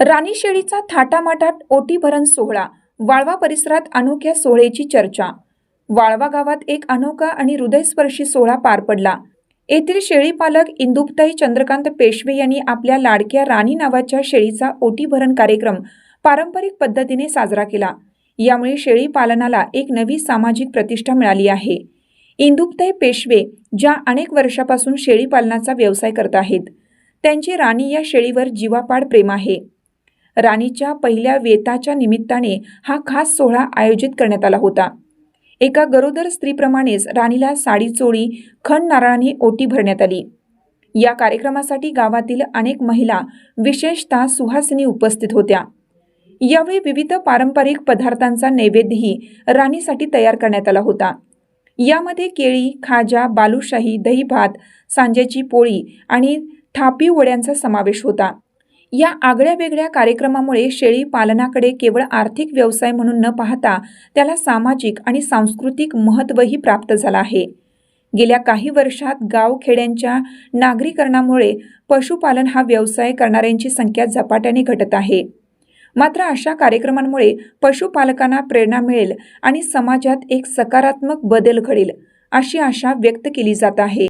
राणी शेळीचा थाटामाटात ओटी भरण सोहळा वाळवा परिसरात अनोख्या सोहळ्याची चर्चा. वाळवा गावात एक अनोखा आणि हृदयस्पर्शी सोहळा पार पडला. येथील शेळी पालक चंद्रकांत पेशवे यांनी आपल्या लाडक्या राणी नावाच्या शेळीचा ओटी भरण कार्यक्रम पारंपरिक पद्धतीने साजरा केला. यामुळे शेळी पालनाला एक नवी सामाजिक प्रतिष्ठा मिळाली आहे. इंदुप्ताई पेशवे ज्या अनेक वर्षापासून शेळी पालनाचा व्यवसाय करत आहेत त्यांची राणी या शेळीवर जीवापाड प्रेम आहे. राणीच्या पहिल्या वेताच्या निमित्ताने हा खास सोहळा आयोजित करण्यात आला होता. एका गरोदर स्त्रीप्रमाणेच राणीला साडी चोळी खण नारळाने ओटी भरण्यात आली. या कार्यक्रमासाठी गावातील अनेक महिला विशेषतः सुहासिनी उपस्थित होत्या. यावेळी विविध पारंपरिक पदार्थांचा नैवेद्यही राणीसाठी तयार करण्यात आला होता. यामध्ये केळी खाजा बालुशाही दहीभात सांज्याची पोळी आणि थापी वड्यांचा समावेश होता. या आगळ्या वेगळ्या कार्यक्रमामुळे शेळी पालनाकडे केवळ आर्थिक व्यवसाय म्हणून न पाहता त्याला सामाजिक आणि सांस्कृतिक महत्त्वही प्राप्त झालं आहे. गेल्या काही वर्षात गावखेड्यांच्या नागरीकरणामुळे पशुपालन हा व्यवसाय करणाऱ्यांची संख्या झपाट्याने घटत आहे. मात्र अशा कार्यक्रमांमुळे पशुपालकांना प्रेरणा मिळेल आणि समाजात एक सकारात्मक बदल घडेल अशी आशा व्यक्त केली जात आहे.